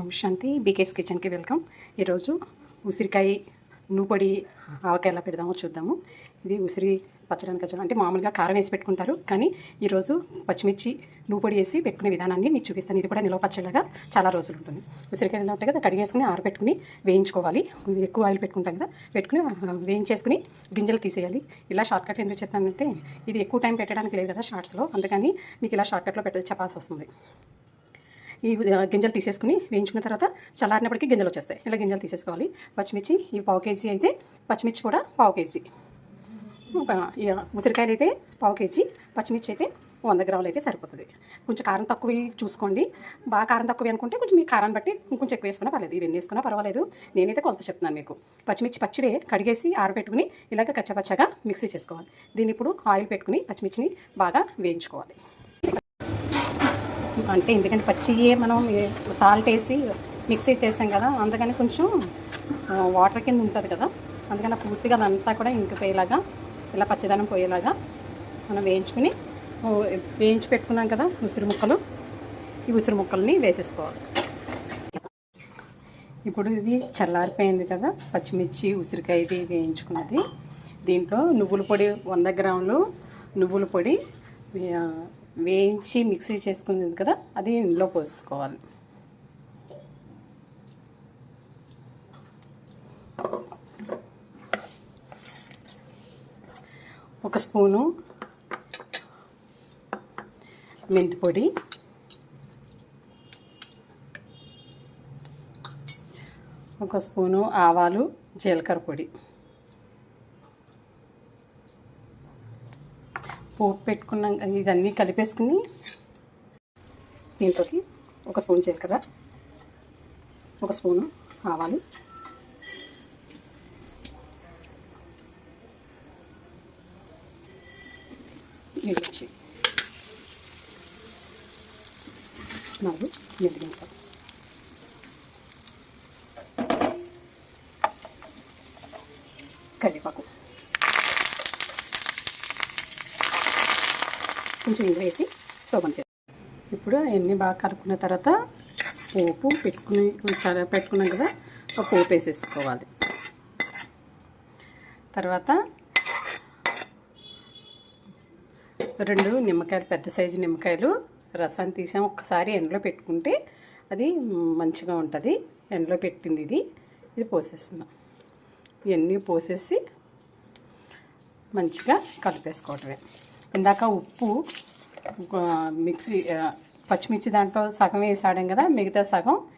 ఓం శాంతి బీకేస్ కిచెన్కి వెల్కమ్. ఈరోజు ఉసిరికాయ నూపొడి ఆవకాయ ఎలా పెడదామో చూద్దాము. ఇది ఉసిరి పచ్చడానికి వచ్చాను అంటే మామూలుగా కారం వేసి పెట్టుకుంటారు. కానీ ఈరోజు పచ్చిమిర్చి నూపొడి వేసి పెట్టుకునే విధానాన్ని మీకు చూపిస్తాను. ఇది కూడా నిలవ పచ్చడిలాగా చాలా రోజులు ఉంటుంది. ఉసిరికాయ ఎలా ఉంటాయి కదా కడిగేసుకుని ఆరబెట్టుకుని వేయించుకోవాలి. ఎక్కువ ఆయిల్ పెట్టుకుంటాం కదా పెట్టుకుని వేయించేసుకుని గింజలు తీసేయాలి. ఇలా షార్ట్కట్ ఎందుకు చెప్తానంటే ఇది ఎక్కువ టైం పెట్టడానికి లేదు కదా షార్ట్స్లో. అందుకని మీకు ఇలా షార్ట్కట్లో పెట్ట చెప్పాల్సి వస్తుంది. ఈ గింజలు తీసేసుకుని వేయించుకున్న తర్వాత చల్లారినప్పటికీ గింజలు వచ్చేస్తాయి. ఇలా గింజలు తీసేసుకోవాలి. పచ్చిమిర్చి ఈ పావు కేజీ అయితే పచ్చిమిర్చి కూడా పావు కేజీ. ఉసిరికాయలు అయితే పావు కేజీ పచ్చిమిర్చి అయితే వంద గ్రాములు అయితే సరిపోతుంది. కొంచెం కారం తక్కువ చూసుకోండి. బాగా కారం తక్కువ అనుకుంటే కొంచెం మీ కారాన్ని బట్టి ఇంకొంచెం ఎక్కువ వేసుకున్నా పర్లేదు. ఇవన్నీ వేసుకున్నా పర్వాలేదు. నేనైతే కొలత చెప్తున్నాను మీకు. పచ్చిమిర్చి పచ్చివే కడిగేసి ఆరబెట్టుకుని ఇలాగ కచ్చపచ్చగా మిక్సీ చేసుకోవాలి. దీన్ని ఇప్పుడు ఆయిల్ పెట్టుకుని పచ్చిమిర్చిని బాగా వేయించుకోవాలి. అంటే ఎందుకంటే పచ్చియే మనం సాల్ట్ వేసి మిక్సీ చేసాం కదా అందుకని కొంచెం వాటర్ కింద ఉంటుంది కదా అందుకని ఆ పూర్తిగా అదంతా కూడా ఇంకిపోయేలాగా ఇలా పచ్చిదనం పోయేలాగా మనం వేయించుకుని వేయించి పెట్టుకున్నాం కదా ఉసిరి ముక్కలు ఈ ఉసిరి ముక్కల్ని వేసేసుకోవాలి. ఇప్పుడు ఇది చల్లారిపోయింది కదా పచ్చిమిర్చి ఉసిరికాయ ఇది వేయించుకున్నది. దీంట్లో నువ్వుల పొడి వంద గ్రాములు నువ్వుల పొడి వేయించి మిక్సీ చేసుకునేది కదా అది ఇందులో పోసుకోవాలి. ఒక స్పూను మెంతి పొడి ఒక స్పూను ఆవాలు జీలకర్ర పొడి. పోపు పెట్టుకున్నాం ఇదన్నీ కలిపేసుకుని దీంట్లోకి ఒక స్పూన్ జీలకర్ర ఒక స్పూను ఆవాలు మిర్చి నాలుగు మెంతి గింజలు కరివేపాకు. కొంచెం ఇంగు వేసి స్టవ్ అంతే ఇప్పుడు అవన్నీ బాగా కలుపుకున్న తర్వాత పోపు పెట్టుకుని పెట్టుకున్నాం కదా ఒక పోపు వేసేసుకోవాలి. తర్వాత రెండు నిమ్మకాయలు పెద్ద సైజు నిమ్మకాయలు రసాన్ని తీసాం. ఒక్కసారి ఎండలో పెట్టుకుంటే అది మంచిగా ఉంటుంది. ఎండలో పెట్టింది ఇది. ఇది పోసేస్తున్నాం. ఇవన్నీ పోసేసి మంచిగా కలిపేసుకోవటమే. ఇందాక ఉప్పు మిక్సీ పచ్చిమిర్చి దాంట్లో సగం వేసాడం కదా మిగతా సగం